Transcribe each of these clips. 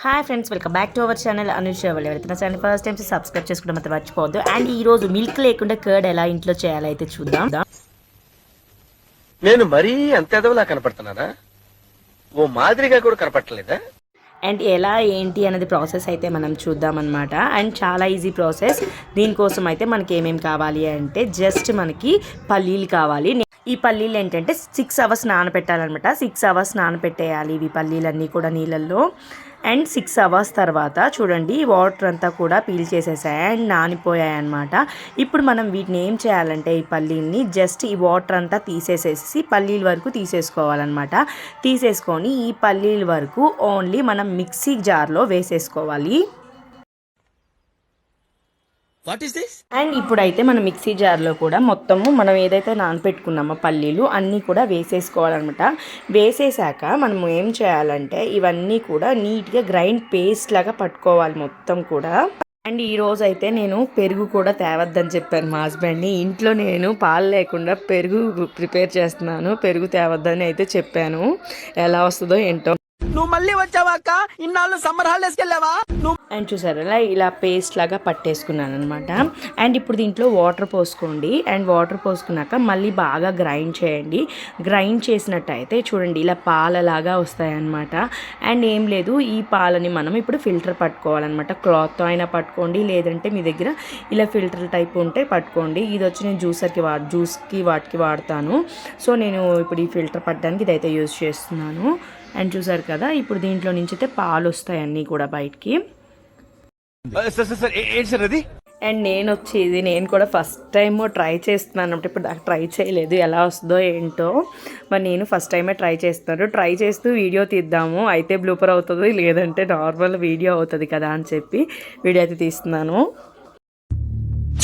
Hi friends welcome back to our channel Anush వాళ్ళు ఎవరైతే channel first time subscribe చేసుకోవడం అయితే మర్చిపోవద్దు. అండ్ ఈ రోజు మిల్క్ లేకుండా కర్డ్ ఎలా ఇంట్లో చేయాలో అయితే చూద్దాం. నేను మరీ అంత ఎదవలా కనపడుతున్నానా? ఓ మాదిరిగా కూడా కనపడలేదా అండ్ ఎలా ఏంటి అనేది ప్రాసెస్ అయితే మనం చూద్దాం అనమాట అండ్ చాలా ఈజీ ప్రాసెస్ దీనికోసం అయితే మనకి ఏమేమి కావాలి అంటే జస్ట్ మనకి పల్లీలు కావాలి. ఈ పల్లీలు ఏంటంటే సిక్స్ అవర్స్ నానబెట్టాలన్నమాట. సిక్స్ అవర్స్ నానబెట్టేయాలి ఇవి పల్లీలన్నీ కూడా నీళ్ళల్లో. అండ్ సిక్స్ అవర్స్ తర్వాత చూడండి వాటర్ అంతా కూడా పీల్ చేసేసాయి అండ్ నానిపోయాయి అనమాట ఇప్పుడు మనం వీటిని ఏం చేయాలంటే ఈ పల్లీల్ని జస్ట్ ఈ వాటర్ అంతా తీసేసేసి పల్లీల వరకు తీసేసుకోవాలన్నమాట. తీసేసుకొని ఈ పల్లీల వరకు ఓన్లీ మనం మిక్సీ జార్లో వేసేసుకోవాలి. వాట్ ఈస్ దిస్ అండ్ ఇప్పుడైతే మన మిక్సీ జార్లో కూడా మొత్తము మనం ఏదైతే నానపెట్టుకున్నామో పల్లీలు అన్నీ కూడా వేసేసుకోవాలన్నమాట. వేసేసాక మనం ఏం చేయాలంటే ఇవన్నీ కూడా నీట్గా గ్రైండ్ పేస్ట్ లాగా పట్టుకోవాలి మొత్తం కూడా. అండ్ ఈ రోజు అయితే నేను పెరుగు కూడా తేవద్దని చెప్పాను మా హస్బెండ్ని. ఇంట్లో నేను పాలు లేకుండా పెరుగు ప్రిపేర్ చేస్తున్నాను. పెరుగు తేవద్దని అయితే చెప్పాను. ఎలా వస్తుందో ఏంటో నువ్వు మళ్ళీ వచ్చావాక ఇన్నాళ్ళు సమ్మర్ హాలిడేస్కి వెళ్ళావా? నువ్వు అండ్ చూసారు ఇలా ఇలా పేస్ట్ లాగా పట్టేసుకున్నాను అనమాట అండ్ ఇప్పుడు దీంట్లో వాటర్ పోసుకోండి. అండ్ వాటర్ పోసుకున్నాక మళ్ళీ బాగా గ్రైండ్ చేయండి. గ్రైండ్ చేసినట్టయితే చూడండి ఇలా పాలలాగా వస్తాయన్నమాట. అండ్ ఏం లేదు ఈ పాలని మనం ఇప్పుడు ఫిల్టర్ పట్టుకోవాలన్నమాట. క్లాత్తో అయినా పట్టుకోండి లేదంటే మీ దగ్గర ఇలా ఫిల్టర్ టైప్ ఉంటే పట్టుకోండి. ఇది వచ్చి నేను జ్యూసర్కి వా జ్యూస్కి వాటికి వాడతాను. సో నేను ఇప్పుడు ఈ ఫిల్టర్ పట్టడానికి ఇదైతే యూజ్ చేస్తున్నాను. అండ్ చూసారు కదా ఇప్పుడు దీంట్లో నుంచి అయితే పాలు వస్తాయి అన్నీ కూడా బయటికి. అండ్ నేను వచ్చేది నేను కూడా ఫస్ట్ టైం ట్రై చేస్తున్నాను. అంటే ఇప్పుడు దాకా ట్రై చేయలేదు ఎలా వస్తుందో ఏంటో. మరి నేను ఫస్ట్ టైమే ట్రై చేస్తున్నాను ట్రై చేస్తూ వీడియో తీద్దాము. అయితే బ్లూపర్ అవుతుంది లేదంటే నార్మల్ వీడియో అవుతుంది కదా అని చెప్పి వీడియో అయితే తీస్తున్నాను.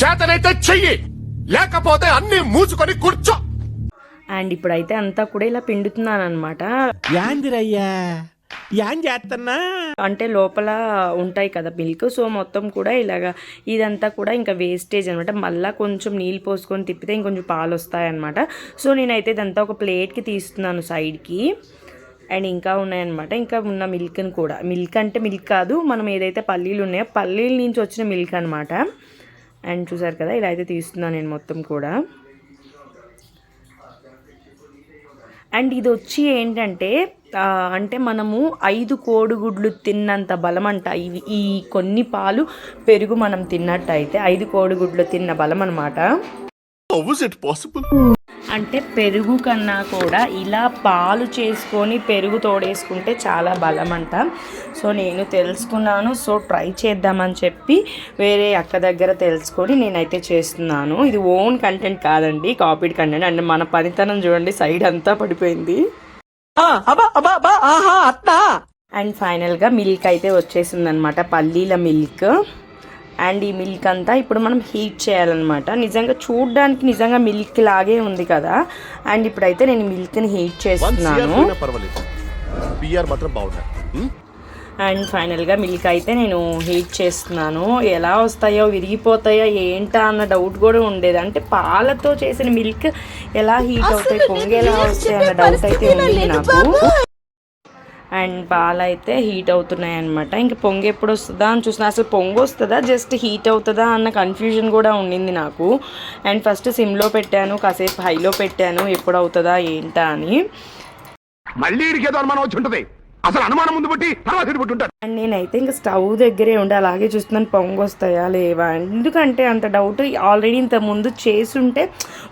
చేతనైతే చెయ్యి లేకపోతే అన్ని మూసుకొని కూర్చో. అండ్ ఇప్పుడైతే అంతా కూడా ఇలా పిండుతున్నాను అనమాట చేస్తున్నా అంటే లోపల ఉంటాయి కదా మిల్క్ సో మొత్తం కూడా ఇలాగా ఇదంతా కూడా ఇంకా వేస్టేజ్ అనమాట మళ్ళీ కొంచెం నీళ్ళు పోసుకొని తిప్పితే ఇంకొంచెం పాలు వస్తాయన్నమాట సో నేనైతే ఇదంతా ఒక ప్లేట్కి తీస్తున్నాను సైడ్కి. అండ్ ఇంకా ఉన్నాయన్నమాట. ఇంకా ఉన్న మిల్క్ని కూడా. మిల్క్ అంటే మిల్క్ కాదు మనం ఏదైతే పల్లీలు ఉన్నాయో పల్లీల నుంచి వచ్చిన మిల్క్ అనమాట అండ్ చూసారు కదా ఇలా అయితే తీస్తున్నాను నేను మొత్తం కూడా. అండ్ ఇది వచ్చి ఏంటంటే ఆ, అంటే మనము ఐదు కోడిగుడ్లు తిన్నంత బలం అంట ఇవి ఈ కొన్ని పాలు పెరుగు మనం తిన్నట్టయితే ఐదు కోడిగుడ్లు తిన్న బలం అనమాట పాసిబుల్ అంటే పెరుగు కన్నా కూడా ఇలా పాలు చేసుకొని పెరుగు తోడేసుకుంటే చాలా బలం అంట సో నేను తెలుసుకున్నాను. సో ట్రై చేద్దామని చెప్పి వేరే అక్క దగ్గర తెలుసుకొని నేనైతే చేస్తున్నాను. ఇది ఓన్ కంటెంట్ కాదండి కాపీడ్ కంటెంట్. అంటే మన పనితనం చూడండి సైడ్ అంతా పడిపోయింది. అండ్ ఫైనల్గా మిల్క్ అయితే వచ్చేసింది అనమాట పల్లీల మిల్క్. అండ్ ఈ మిల్క్ అంతా ఇప్పుడు మనం హీట్ చేయాలన్నమాట. నిజంగా చూడడానికి నిజంగా మిల్క్ లాగే ఉంది కదా. అండ్ ఇప్పుడైతే నేను మిల్క్ని హీట్ చేస్తున్నాను. మాత్రం హ్మ్? అండ్ ఫైనల్గా మిల్క్ అయితే నేను హీట్ చేస్తున్నాను. ఎలా వస్తాయో విరిగిపోతాయో ఏంటా అన్న డౌట్ కూడా ఉండేది. అంటే పాలతో చేసిన మిల్క్ ఎలా హీట్ అవుతాయి పొంగి ఎలా వస్తాయి అన్న డౌట్ అయితే ఉంది నాకు. అండ్ పాలు అయితే హీట్ అవుతున్నాయి అనమాట ఇంకా పొంగి ఎప్పుడు వస్తుందా అని చూసిన అసలు పొంగి వస్తుందా? జస్ట్ హీట్ అవుతుందా అన్న కన్ఫ్యూజన్ కూడా ఉండింది నాకు. అండ్ ఫస్ట్ సిమ్లో పెట్టాను కాసేపు హైలో పెట్టాను ఎప్పుడు అవుతుందా ఏంటా అని. మళ్ళీ ఇడికేదో అనుమానం వచ్చి ఉంటుంది. అసలు అనుమానం ముందు పుట్టి తర్వాత ఉంటాడు అండ్ నేనైతే ఇంకా స్టవ్ దగ్గరే ఉండి అలాగే చూస్తున్నాను పొంగు వస్తాయా లేవా ఎందుకంటే అంత డౌట్ ఆల్రెడీ ఇంత ముందు చేసుంటే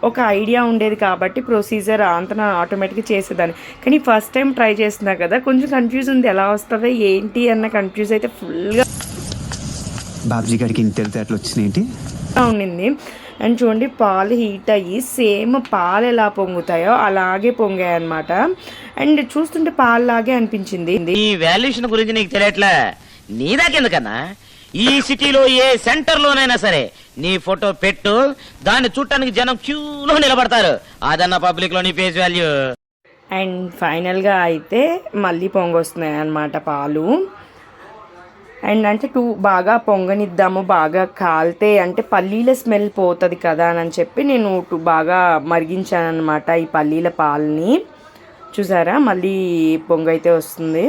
ఒక ఐడియా ఉండేది కాబట్టి ప్రొసీజర్ అంత ఆటోమేటిక్గా చేసేదాన్ని. కానీ ఫస్ట్ టైం ట్రై చేస్తున్నా కదా కొంచెం కన్ఫ్యూజ్ ఉంది. ఎలా వస్తుందో ఏంటి అన్న కన్ఫ్యూజ్ అయితే ఫుల్గా బాబ్జీ గారికి ఇంత తెలితే వచ్చినాయేంటి ఉండింది అండ్ చూడండి పాలు హీట్ అయ్యి సేమ్ పాలు ఎలా పొంగుతాయో అలాగే పొంగాయి అనమాట అండ్ చూస్తుంటే పాలులాగే అనిపించింది. నీ వాల్యుయేషన్ గురించి నీకు తెలియట్లే? నీదాకెందుకన్నా ఈ సిటీలో ఏ సెంటర్ లోనైనా సరే నీ ఫోటో పెట్టు దాన్ని చూడటానికి జనం క్యూలో నిలబడతారు. అదన్న పబ్లిక్లో నీ ఫేస్ వాల్యూ. అండ్ ఫైనల్గా అయితే మళ్ళీ పొంగొస్తున్నాయి అన్నమాట పాలు. అండ్ అంటే టూ బాగా పొంగనిద్దాము బాగా కాలితే అంటే పల్లీల స్మెల్ పోతుంది కదా అని చెప్పి నేను టూ బాగా మరిగించాను అనమాట ఈ పల్లీల పాలని. చూసారా? మళ్ళీ పొంగైతే వస్తుంది.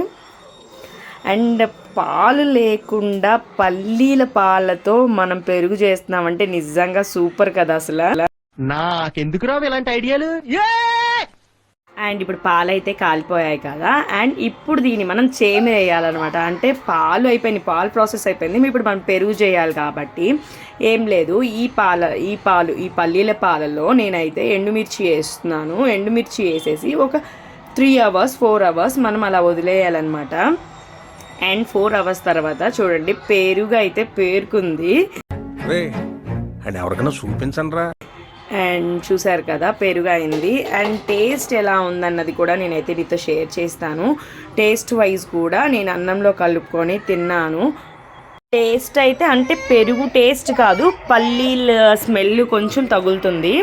అండ్ పాలు లేకుండా పల్లీల పాలతో మనం పెరుగు చేస్తున్నామంటే నిజంగా సూపర్ కదా అసలు. నాకెందుకు రావు ఇలాంటి ఐడియాలు అండ్ ఇప్పుడు పాలు అయితే కాలిపోయాయి కదా. అండ్ ఇప్పుడు దీన్ని మనం చేమి వేయాలన్నమాట. అంటే పాలు అయిపోయినాయి పాలు ప్రాసెస్ అయిపోయింది. ఇప్పుడు మనం పెరుగు చేయాలి కాబట్టి ఏం లేదు. ఈ పాల ఈ పాలు ఈ పల్లీల పాలలో నేనైతే ఎండుమిర్చి వేస్తున్నాను. ఎండుమిర్చి వేసేసి ఒక త్రీ అవర్స్ ఫోర్ అవర్స్ మనం అలా వదిలేయాలన్నమాట. అండ్ ఫోర్ అవర్స్ తర్వాత చూడండి పెరుగు అయితే పేరుకుంది. ఎవరికైనా చూపించండి రా అండ్ చూసారు కదా పెరుగు అయింది అండ్ టేస్ట్ ఎలా ఉందన్నది కూడా నేనైతే మీతో షేర్ చేస్తాను. టేస్ట్ వైజ్ కూడా నేను అన్నంలో కలుపుకొని తిన్నాను. టేస్ట్ అయితే అంటే పెరుగు టేస్ట్ కాదు పల్లీల స్మెల్ కొంచెం తగులుతుంది.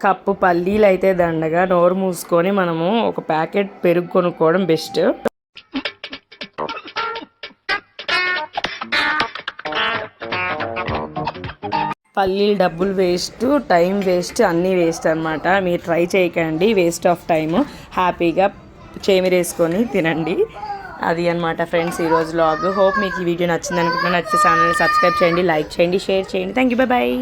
కప్పు పల్లీలు అయితే దండగా నోరు మూసుకొని మనము ఒక ప్యాకెట్ పెరుగు కొనుక్కోవడం బెస్ట్ పల్లీలు డబ్బులు వేస్ట్ టైం వేస్ట్ అన్నీ వేస్ట్ అనమాట మీరు ట్రై చేయకండి వేస్ట్ ఆఫ్ టైం హ్యాపీగా చేమిరేసుకొని తినండి. అది అనమాట ఫ్రెండ్స్ ఈరోజు లాగ్ హోప్ మీకు ఈ వీడియో నచ్చింది అనుకుంటున్నాను. నచ్చితే ఛానల్ని సబ్స్క్రైబ్ చేయండి లైక్ చేయండి షేర్ చేయండి. Thank you bye bye